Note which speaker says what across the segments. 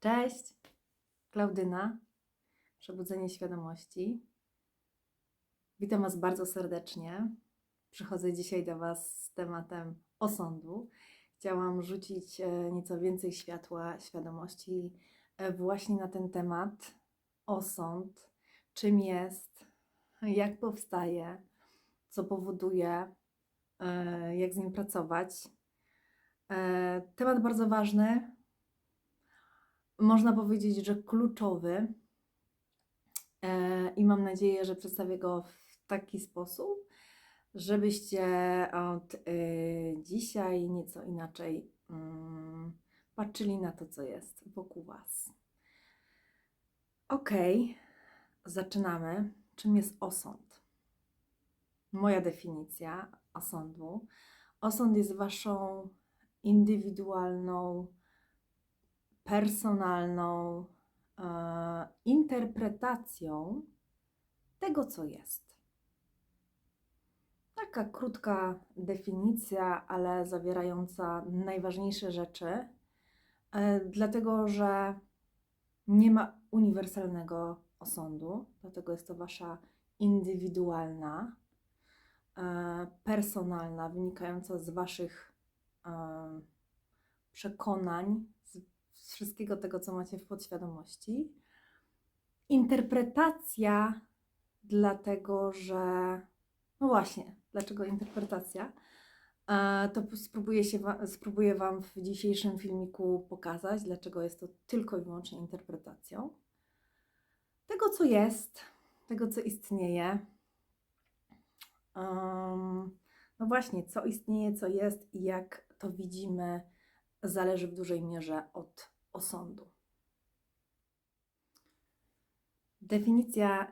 Speaker 1: Cześć, Klaudyna, Przebudzenie Świadomości. Witam Was bardzo serdecznie. Przychodzę dzisiaj do Was z tematem osądu. Chciałam rzucić e, nieco więcej światła, świadomości e, właśnie na ten temat. Osąd, czym jest, jak powstaje, co powoduje, e, jak z nim pracować. Temat bardzo ważny, można powiedzieć, że kluczowy. E, I mam nadzieję, że przedstawię go w taki sposób, żebyście od e, dzisiaj nieco inaczej mm, patrzyli na to, co jest wokół Was. Ok, zaczynamy. Czym jest osąd? Moja definicja osądu. Osąd jest Waszą indywidualną, personalną e, interpretacją tego, co jest. Taka krótka definicja, ale zawierająca najważniejsze rzeczy, e, dlatego że nie ma uniwersalnego osądu, dlatego jest to wasza indywidualna, e, personalna, wynikająca z waszych e, przekonań, z, z wszystkiego tego, co macie w podświadomości. Interpretacja, dlatego że, no właśnie, dlaczego interpretacja? To spróbuję, się, spróbuję Wam w dzisiejszym filmiku pokazać, dlaczego jest to tylko i wyłącznie interpretacją tego, co jest, tego, co istnieje. Em, no właśnie, co istnieje, co jest i jak to widzimy, zależy w dużej mierze od osądu. Definicja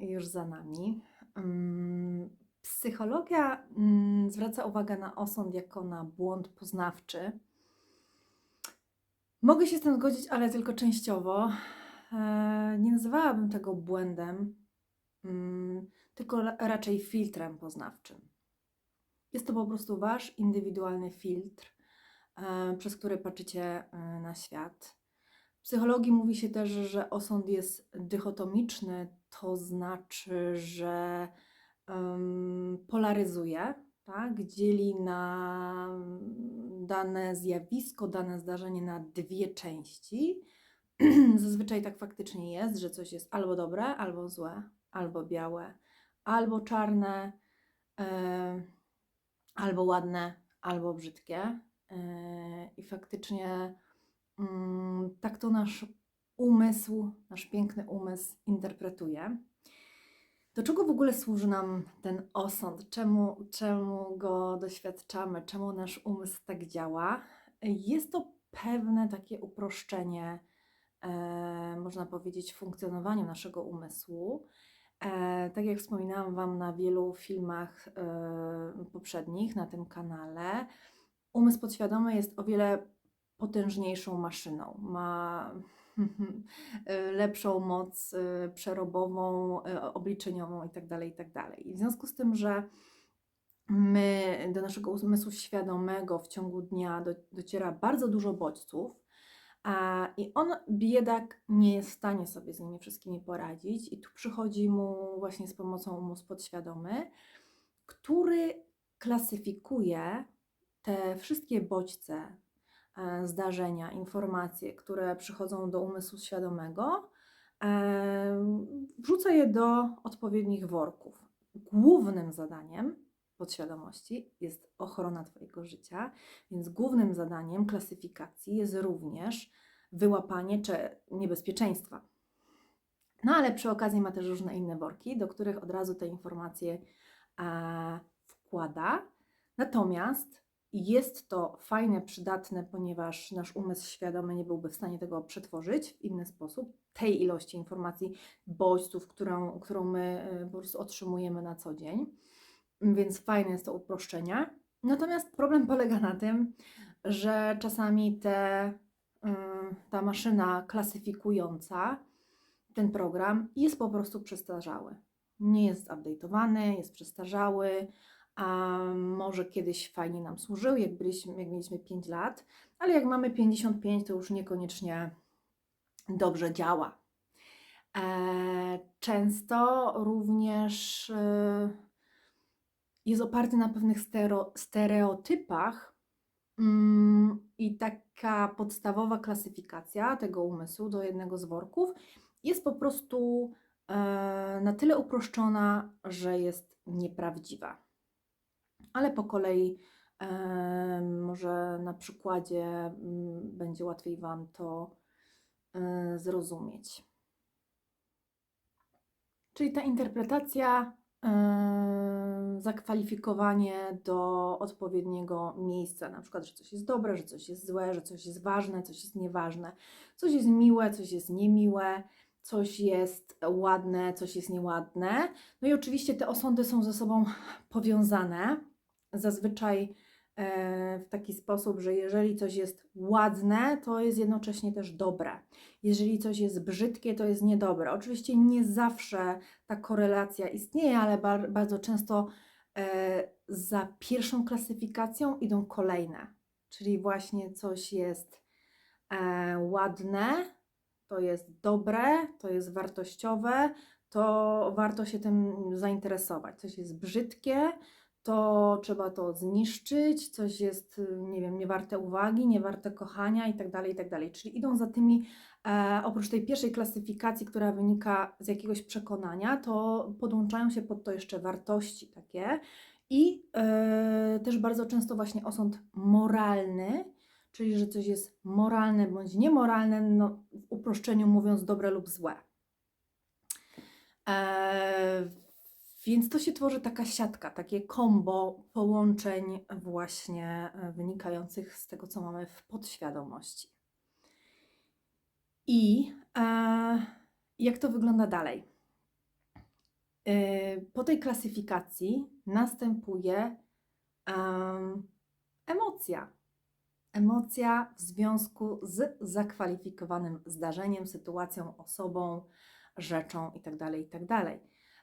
Speaker 1: y, już za nami. Ym, Psychologia mm, zwraca uwagę na osąd jako na błąd poznawczy. Mogę się z tym zgodzić, ale tylko częściowo. E, Nie nazywałabym tego błędem, mm, tylko ra- raczej filtrem poznawczym. Jest to po prostu wasz indywidualny filtr, przez który patrzycie e, na świat. W psychologii mówi się też, że osąd jest dychotomiczny, to znaczy, że em, polaryzuje, tak? dzieli na dane zjawisko, dane zdarzenie na dwie części. Zazwyczaj tak faktycznie jest, że coś jest albo dobre, albo złe, albo białe, albo czarne, e, albo ładne, albo brzydkie. E, I faktycznie mm, tak to nasz umysł, nasz piękny umysł interpretuje. Do czego w ogóle służy nam ten osąd? Czemu, czemu go doświadczamy? Czemu nasz umysł tak działa? Jest to pewne takie uproszczenie, e, można powiedzieć, funkcjonowania naszego umysłu. E, tak jak wspominałam Wam na wielu filmach e, poprzednich na tym kanale, umysł podświadomy jest o wiele potężniejszą maszyną. Ma e, lepszą moc e, przerobową, e, obliczeniową itd., itd. I w związku z tym, że my do naszego umysłu świadomego w ciągu dnia do, dociera bardzo dużo bodźców, a, i on, biedak, nie jest w stanie sobie z nimi wszystkimi poradzić, i tu przychodzi mu właśnie z pomocą umysł podświadomy, który klasyfikuje te wszystkie bodźce, e, zdarzenia, informacje, które przychodzą do umysłu świadomego, e, wrzuca je do odpowiednich worków. Głównym zadaniem podświadomości jest ochrona Twojego życia, więc głównym zadaniem klasyfikacji jest również wyłapanie czy niebezpieczeństwa. No ale przy okazji ma też różne inne worki, do których od razu te informacje e, wkłada. Natomiast jest to fajne, przydatne, ponieważ nasz umysł świadomy nie byłby w stanie tego przetworzyć w inny sposób, tej ilości informacji, bodźców, którą, którą my e, po prostu otrzymujemy na co dzień. Więc fajne jest to uproszczenie. Natomiast problem polega na tym, że czasami te, ym, ta maszyna klasyfikująca, ten program jest po prostu przestarzały. Nie jest update'owany, jest przestarzały, a może kiedyś fajnie nam służył, jak, byliśmy, jak mieliśmy 5 lat, ale jak mamy 55, to już niekoniecznie dobrze działa. E, często również e, jest oparty na pewnych stereotypach mm, i taka podstawowa klasyfikacja tego umysłu do jednego z worków jest po prostu e, na tyle uproszczona, że jest nieprawdziwa. Ale po kolei e, może na przykładzie mm, będzie łatwiej Wam to e, zrozumieć. Czyli ta interpretacja, yy, zakwalifikowanie do odpowiedniego miejsca, na przykład, że coś jest dobre, że coś jest złe, że coś jest ważne, coś jest nieważne, coś jest miłe, coś jest niemiłe, coś jest ładne, coś jest nieładne. No i oczywiście te osądy są ze sobą powiązane. Zazwyczaj e, w taki sposób, że jeżeli coś jest ładne, to jest jednocześnie też dobre. Jeżeli coś jest brzydkie, to jest niedobre. Oczywiście nie zawsze ta korelacja istnieje, ale bar bardzo często e, za pierwszą klasyfikacją idą kolejne. Czyli właśnie coś jest e, ładne, to jest dobre, to jest wartościowe, to warto się tym zainteresować. Coś jest brzydkie, to trzeba to zniszczyć, coś jest, nie wiem, niewarte uwagi, niewarte kochania itd., tak itd. Tak Czyli idą za tymi, e, oprócz tej pierwszej klasyfikacji, która wynika z jakiegoś przekonania, to podłączają się pod to jeszcze wartości takie i e, też bardzo często właśnie osąd moralny, czyli że coś jest moralne bądź niemoralne, no, w uproszczeniu mówiąc dobre lub złe. E, więc to się tworzy taka siatka, takie kombo połączeń właśnie e, wynikających z tego, co mamy w podświadomości. I e, jak to wygląda dalej? E, po tej klasyfikacji następuje e, emocja. Emocja w związku z zakwalifikowanym zdarzeniem, sytuacją, osobą, rzeczą itd. itd.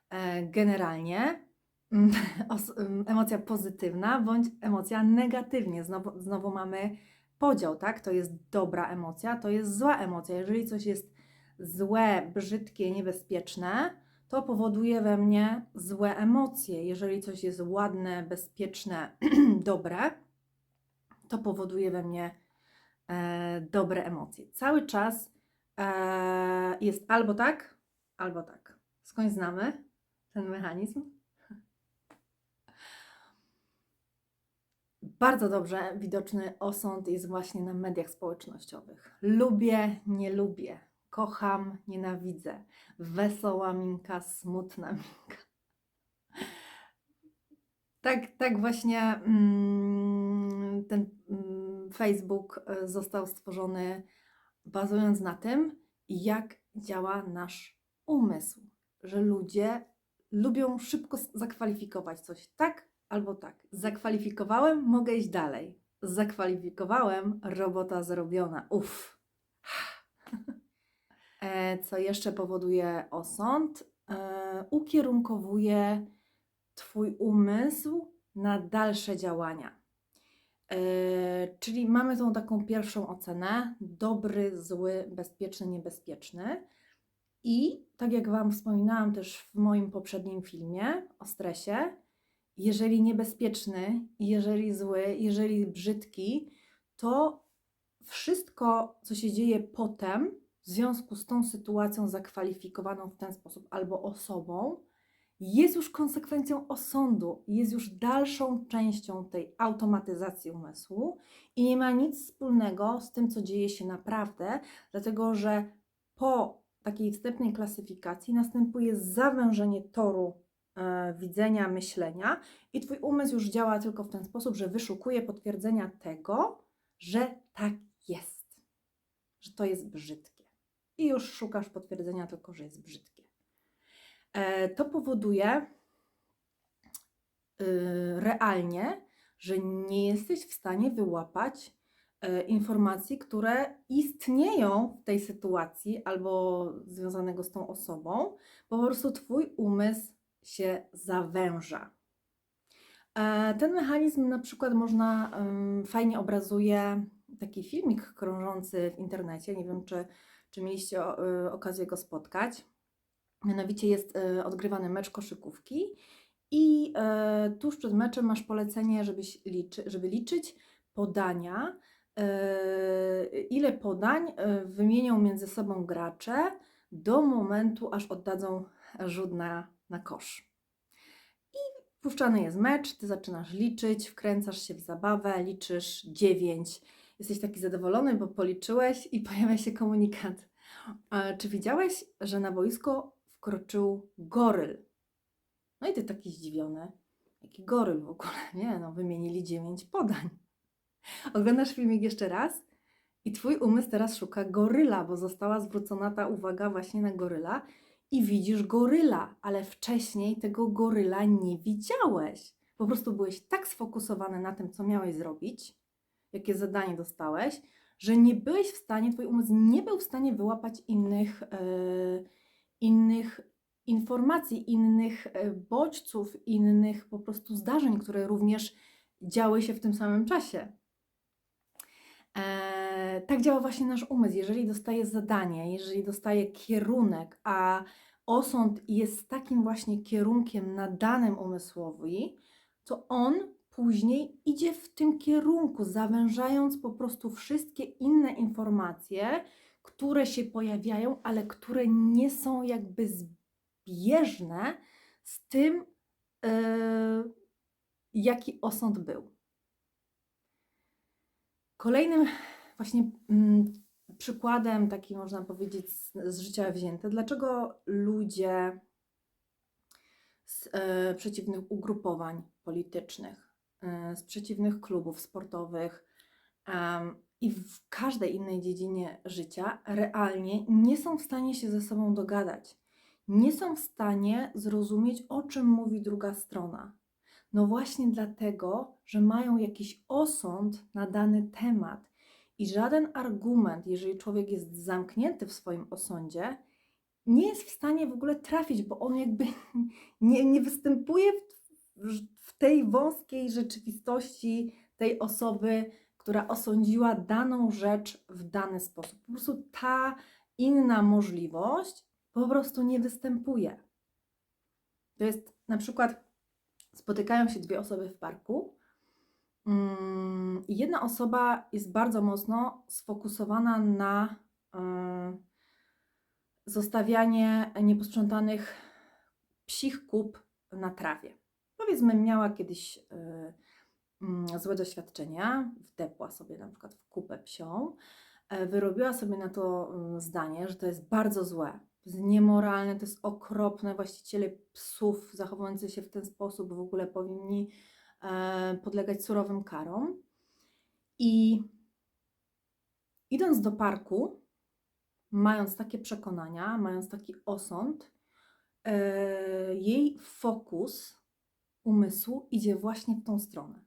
Speaker 1: E, generalnie mm, mm, emocja pozytywna bądź emocja negatywnie. Znowu, znowu mamy podział, tak? To jest dobra emocja, to jest zła emocja. Jeżeli coś jest złe, brzydkie, niebezpieczne, to powoduje we mnie złe emocje. Jeżeli coś jest ładne, bezpieczne, dobre, to powoduje we mnie e, dobre emocje. Cały czas e, jest albo tak, albo tak. Skąd znamy? Ten mechanizm. Bardzo dobrze widoczny osąd jest właśnie na mediach społecznościowych. Lubię, nie lubię, kocham, nienawidzę, wesoła minka, smutna minka. Tak, tak właśnie mm, ten mm, Facebook e, został stworzony bazując na tym, jak działa nasz umysł, że ludzie lubią szybko zakwalifikować coś tak albo tak. Zakwalifikowałem, mogę iść dalej. Zakwalifikowałem, robota zrobiona. Uff. E, co jeszcze powoduje osąd? E, ukierunkowuje Twój umysł na dalsze działania. E, czyli mamy tą taką pierwszą ocenę: dobry, zły, bezpieczny, niebezpieczny. I tak jak Wam wspominałam też w moim poprzednim filmie o stresie, jeżeli niebezpieczny, jeżeli zły, jeżeli brzydki, to wszystko, co się dzieje potem, w związku z tą sytuacją zakwalifikowaną w ten sposób albo osobą, jest już konsekwencją osądu, jest już dalszą częścią tej automatyzacji umysłu i nie ma nic wspólnego z tym, co dzieje się naprawdę, dlatego że po takiej wstępnej klasyfikacji następuje zawężenie toru e, widzenia, myślenia, i Twój umysł już działa tylko w ten sposób, że wyszukuje potwierdzenia tego, że tak jest, że to jest brzydkie. I już szukasz potwierdzenia tylko, że jest brzydkie. E, to powoduje y, realnie, że nie jesteś w stanie wyłapać informacji, które istnieją w tej sytuacji albo związanego z tą osobą, po prostu Twój umysł się zawęża. E, ten mechanizm na przykład można fajnie obrazuje taki filmik krążący w internecie. Nie wiem, czy, czy mieliście y, okazję go spotkać. Mianowicie jest y, odgrywany mecz koszykówki i tuż przed meczem masz polecenie, żebyś liczy, żeby liczyć podania, ile podań y, wymienią między sobą gracze do momentu, aż oddadzą rzut na, na kosz. I puszczany jest mecz, ty zaczynasz liczyć, wkręcasz się w zabawę, liczysz 9. Jesteś taki zadowolony, bo policzyłeś i pojawia się komunikat. E, Czy widziałeś, że na boisko wkroczył goryl? No i ty taki zdziwiony. Jaki goryl w ogóle? Nie, no wymienili 9 podań. Oglądasz filmik jeszcze raz i twój umysł teraz szuka goryla, bo została zwrócona ta uwaga właśnie na goryla i widzisz goryla, ale wcześniej tego goryla nie widziałeś. Po prostu byłeś tak sfokusowany na tym, co miałeś zrobić, jakie zadanie dostałeś, że nie byłeś w stanie, twój umysł nie był w stanie wyłapać innych, e, innych informacji, innych e, bodźców, innych po prostu zdarzeń, które również działy się w tym samym czasie. E, tak działa właśnie nasz umysł. Jeżeli dostaje zadanie, jeżeli dostaje kierunek, a osąd jest takim właśnie kierunkiem nadanym umysłowi, to on później idzie w tym kierunku, zawężając po prostu wszystkie inne informacje, które się pojawiają, ale które nie są jakby zbieżne z tym, e, jaki osąd był. Kolejnym właśnie mm, przykładem, taki można powiedzieć z, z życia wzięte, dlaczego ludzie z e, przeciwnych ugrupowań politycznych, e, z przeciwnych klubów sportowych em, i w każdej innej dziedzinie życia realnie nie są w stanie się ze sobą dogadać. Nie są w stanie zrozumieć, o czym mówi druga strona. No właśnie dlatego, że mają jakiś osąd na dany temat. I żaden argument, jeżeli człowiek jest zamknięty w swoim osądzie, nie jest w stanie w ogóle trafić, bo on jakby nie, nie występuje w, w tej wąskiej rzeczywistości tej osoby, która osądziła daną rzecz w dany sposób. Po prostu ta inna możliwość po prostu nie występuje. To jest na przykład spotykają się dwie osoby w parku. mm, I jedna osoba jest bardzo mocno sfokusowana na zostawianie nieposprzątanych psich kup na trawie. Powiedzmy, miała kiedyś y, mm, złe doświadczenia, wdepła sobie na przykład w kupę psią, e, wyrobiła sobie na to mm, zdanie, że to jest bardzo złe, to jest niemoralne, to jest okropne. Właściciele psów zachowujący się w ten sposób w ogóle powinni e, podlegać surowym karom. I idąc do parku, mając takie przekonania, mając taki osąd, e, jej fokus umysłu idzie właśnie w tą stronę.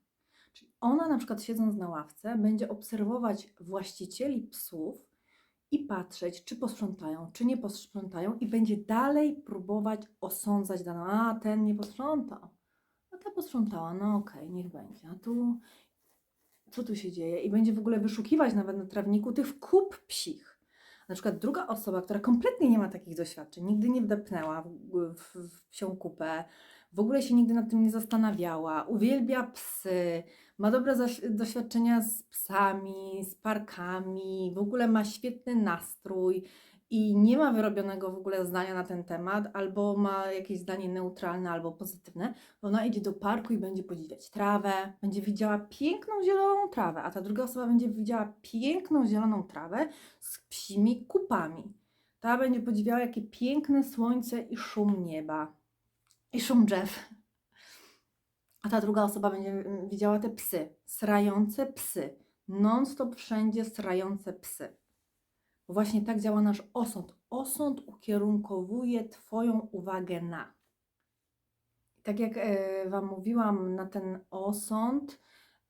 Speaker 1: Czyli ona, na przykład siedząc na ławce, będzie obserwować właścicieli psów i patrzeć, czy posprzątają, czy nie posprzątają, i będzie dalej próbować osądzać daną. A ten nie posprzątał, a ta posprzątała, no okej, niech będzie. A tu co tu się dzieje? I będzie w ogóle wyszukiwać nawet na trawniku tych kup psich. Na przykład druga osoba, która kompletnie nie ma takich doświadczeń, nigdy nie wdepnęła w, w, w psią kupę, w ogóle się nigdy nad tym nie zastanawiała, uwielbia psy, ma dobre doświadczenia z psami, z parkami, w ogóle ma świetny nastrój i nie ma wyrobionego w ogóle zdania na ten temat, albo ma jakieś zdanie neutralne albo pozytywne, ona idzie do parku i będzie podziwiać trawę, będzie widziała piękną zieloną trawę, a ta druga osoba będzie widziała piękną zieloną trawę z psimi kupami. Ta będzie podziwiała, jakie piękne słońce i szum nieba, i szum drzew. A ta druga osoba będzie mm, widziała te psy, srające psy, non-stop wszędzie srające psy. Bo właśnie tak działa nasz osąd. Osąd ukierunkowuje Twoją uwagę na. Tak jak e, Wam mówiłam, na ten osąd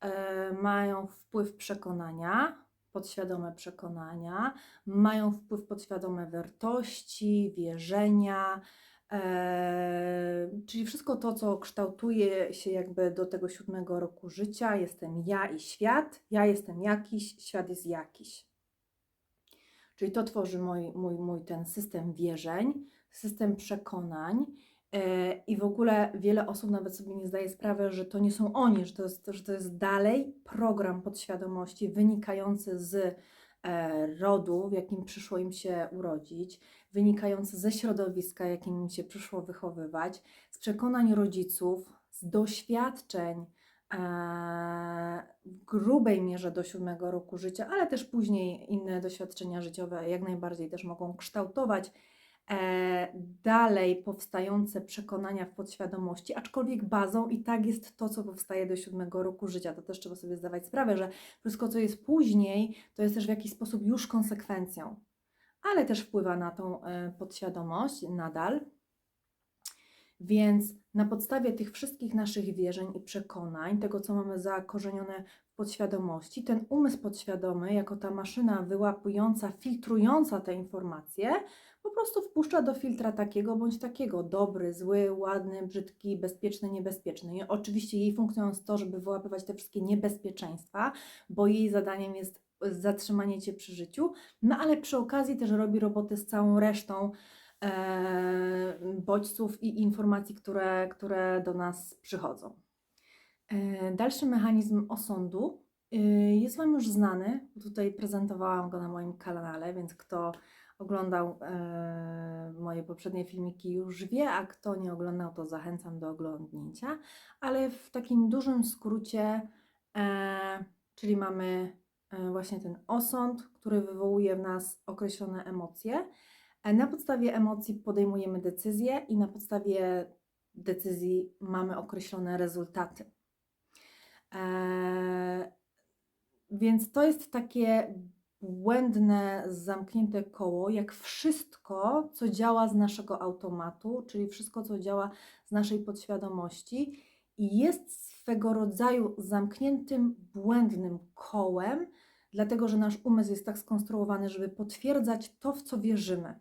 Speaker 1: e, mają wpływ przekonania, podświadome przekonania, mają wpływ podświadome wartości, wierzenia, E, czyli wszystko to, co kształtuje się jakby do tego siódmego roku życia. Jestem ja i świat. Ja jestem jakiś, świat jest jakiś. Czyli to tworzy mój, mój, mój ten system wierzeń, system przekonań. E, I w ogóle wiele osób nawet sobie nie zdaje sprawy, że to nie są oni, że to jest, że to jest dalej program podświadomości wynikający z e, rodu, w jakim przyszło im się urodzić, wynikający ze środowiska, jakim im się przyszło wychowywać, z przekonań rodziców, z doświadczeń e, w grubej mierze do siódmego roku życia, ale też później inne doświadczenia życiowe jak najbardziej też mogą kształtować e, dalej powstające przekonania w podświadomości, aczkolwiek bazą i tak jest to, co powstaje do siódmego roku życia. To też trzeba sobie zdawać sprawę, że wszystko, co jest później, to jest też w jakiś sposób już konsekwencją, ale też wpływa na tą e, podświadomość nadal. Więc na podstawie tych wszystkich naszych wierzeń i przekonań, tego co mamy zakorzenione w podświadomości, ten umysł podświadomy, jako ta maszyna wyłapująca, filtrująca te informacje, po prostu wpuszcza do filtra takiego bądź takiego, dobry, zły, ładny, brzydki, bezpieczny, niebezpieczny. I oczywiście jej funkcją jest to, żeby wyłapywać te wszystkie niebezpieczeństwa, bo jej zadaniem jest zatrzymanie Cię przy życiu, no ale przy okazji też robi roboty z całą resztą e, bodźców i informacji, które, które do nas przychodzą. E, dalszy mechanizm osądu e, jest Wam już znany. Tutaj prezentowałam go na moim kanale, więc kto oglądał e, moje poprzednie filmiki już wie, a kto nie oglądał, to zachęcam do oglądnięcia. Ale w takim dużym skrócie, e, czyli mamy właśnie ten osąd, który wywołuje w nas określone emocje. E, Na podstawie emocji podejmujemy decyzje i na podstawie decyzji mamy określone rezultaty. E, Więc to jest takie błędne, zamknięte koło, jak wszystko, co działa z naszego automatu, czyli wszystko, co działa z naszej podświadomości i jest swego rodzaju zamkniętym, błędnym kołem, dlatego że nasz umysł jest tak skonstruowany, żeby potwierdzać to, w co wierzymy.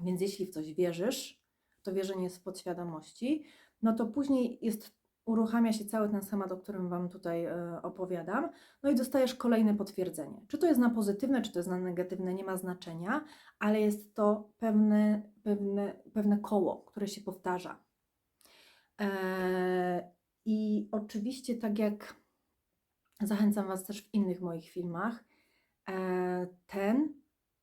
Speaker 1: Więc jeśli w coś wierzysz, to wierzenie jest w podświadomości, no to później jest, uruchamia się cały ten schemat, o którym Wam tutaj e, opowiadam, no i dostajesz kolejne potwierdzenie. Czy to jest na pozytywne, czy to jest na negatywne, nie ma znaczenia, ale jest to pewne, pewne, pewne koło, które się powtarza. E, I oczywiście, tak jak zachęcam Was też w innych moich filmach, e, ten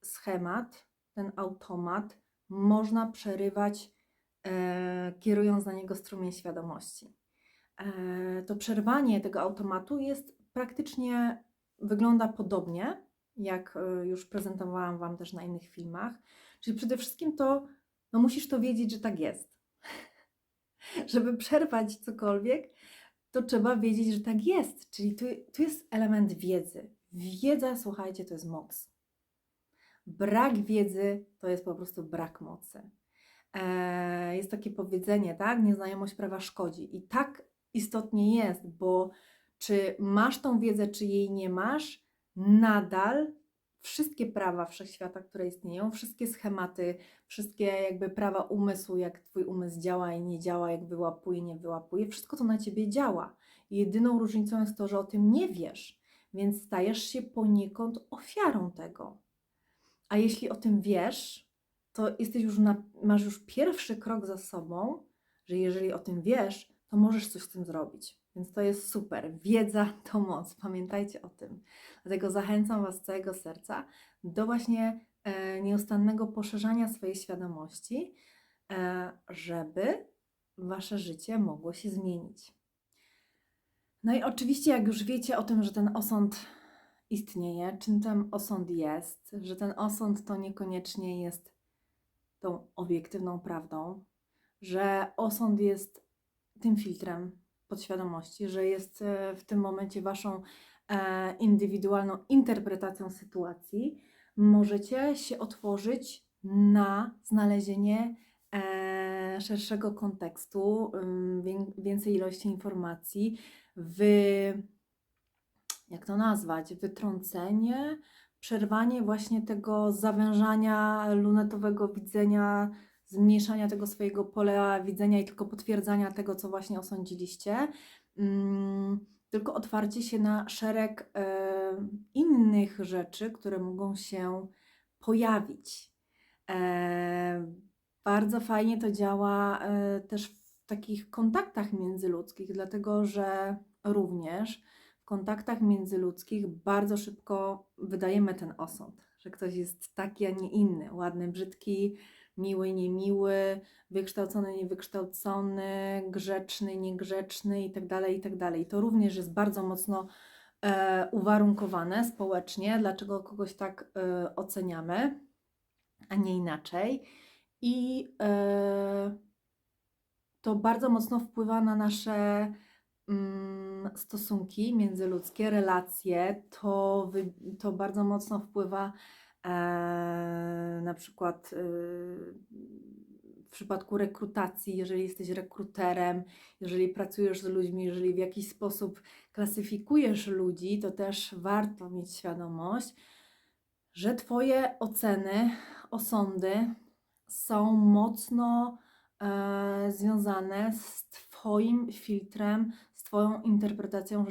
Speaker 1: schemat, ten automat można przerywać, e, kierując na niego strumień świadomości. E, to przerwanie tego automatu jest praktycznie, wygląda podobnie, jak już prezentowałam Wam też na innych filmach. Czyli przede wszystkim to, no musisz to wiedzieć, że tak jest. Żeby przerwać cokolwiek, to trzeba wiedzieć, że tak jest. Czyli tu, tu jest element wiedzy. Wiedza, słuchajcie, to jest moc. Brak wiedzy to jest po prostu brak mocy. E, jest takie powiedzenie, tak? Nieznajomość prawa szkodzi. I tak istotnie jest, bo czy masz tą wiedzę, czy jej nie masz, nadal wszystkie prawa wszechświata, które istnieją, wszystkie schematy, wszystkie jakby prawa umysłu, jak Twój umysł działa i nie działa, jak wyłapuje, nie wyłapuje, wszystko to na Ciebie działa. Jedyną różnicą jest to, że o tym nie wiesz, więc stajesz się poniekąd ofiarą tego. A jeśli o tym wiesz, to jesteś już na, masz już pierwszy krok za sobą, że jeżeli o tym wiesz, to możesz coś z tym zrobić. Więc to jest super. Wiedza to moc. Pamiętajcie o tym. Dlatego zachęcam Was z całego serca do właśnie e, nieustannego poszerzania swojej świadomości, e, żeby Wasze życie mogło się zmienić. No i oczywiście, jak już wiecie o tym, że ten osąd istnieje, czym ten osąd jest, że ten osąd to niekoniecznie jest tą obiektywną prawdą, że osąd jest tym filtrem podświadomości, że jest e, w tym momencie waszą e, indywidualną interpretacją sytuacji, możecie się otworzyć na znalezienie e, szerszego kontekstu, więcej ilości informacji, wy, jak to nazwać, wytrącenie, przerwanie właśnie tego zawężania lunetowego widzenia zmniejszania tego swojego pola widzenia i tylko potwierdzania tego, co właśnie osądziliście, mm, tylko otwarcie się na szereg e, innych rzeczy, które mogą się pojawić. E, bardzo fajnie to działa e, też w takich kontaktach międzyludzkich, dlatego że również w kontaktach międzyludzkich bardzo szybko wydajemy ten osąd, że ktoś jest taki, a nie inny, ładny, brzydki, miły, niemiły, wykształcony, niewykształcony, grzeczny, niegrzeczny itd., itd. I to również jest bardzo mocno e, uwarunkowane społecznie, dlaczego kogoś tak e, oceniamy, a nie inaczej. I e, to bardzo mocno wpływa na nasze mm, stosunki międzyludzkie, relacje. To, wy, to bardzo mocno wpływa na przykład e, w przypadku rekrutacji, jeżeli jesteś rekruterem, jeżeli pracujesz z ludźmi, jeżeli w jakiś sposób klasyfikujesz ludzi, to też warto mieć świadomość, że Twoje oceny, osądy są mocno e, związane z Twoim filtrem, z Twoją interpretacją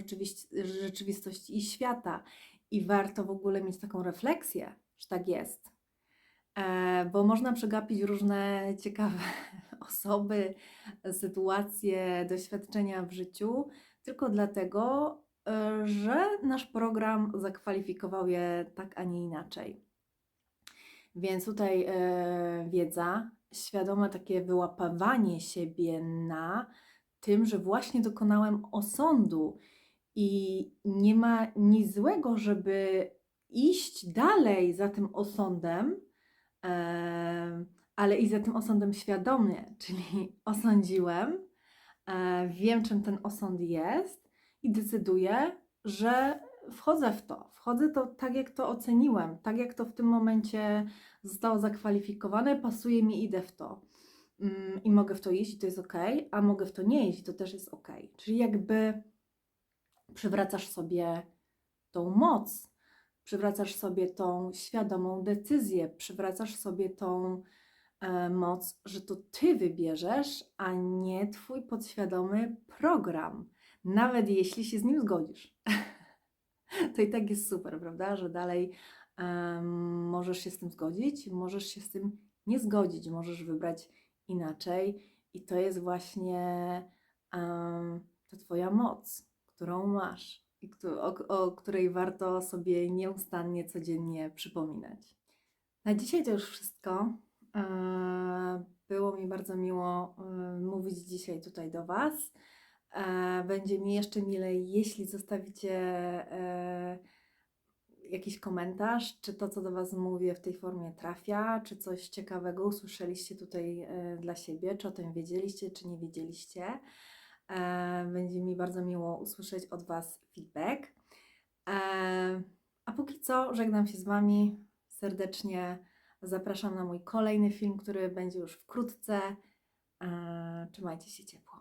Speaker 1: rzeczywistości i świata. I warto w ogóle mieć taką refleksję, że tak jest. E, bo można przegapić różne ciekawe osoby, sytuacje, doświadczenia w życiu, tylko dlatego, e, że nasz program zakwalifikował je tak, a nie inaczej. Więc tutaj e, wiedza, świadome takie wyłapywanie siebie na tym, że właśnie dokonałem osądu i nie ma nic złego, żeby iść dalej za tym osądem, ale i za tym osądem świadomie, czyli osądziłem, wiem czym ten osąd jest i decyduję, że wchodzę w to. Wchodzę to tak, jak to oceniłem, tak jak to w tym momencie zostało zakwalifikowane, pasuje mi, idę w to. Mm, I mogę w to iść i to jest ok, a mogę w to nie iść to też jest ok. Czyli jakby przywracasz sobie tą moc, przywracasz sobie tą świadomą decyzję, przywracasz sobie tą e, moc, że to ty wybierzesz, a nie twój podświadomy program, nawet jeśli się z nim zgodzisz. to i tak jest super, prawda? Że dalej um, możesz się z tym zgodzić, możesz się z tym nie zgodzić, możesz wybrać inaczej, i to jest właśnie um, ta Twoja moc, którą masz o, o której warto sobie nieustannie, codziennie przypominać. Na dzisiaj to już wszystko. E, było mi bardzo miło e, mówić dzisiaj tutaj do Was. E, będzie mi jeszcze milej, jeśli zostawicie jakiś komentarz, czy to, co do Was mówię, w tej formie trafia, czy coś ciekawego usłyszeliście tutaj dla siebie, czy o tym wiedzieliście, czy nie wiedzieliście. Będzie mi bardzo miło usłyszeć od Was feedback. A póki co, żegnam się z Wami serdecznie. Zapraszam na mój kolejny film, który będzie już wkrótce. Trzymajcie się ciepło.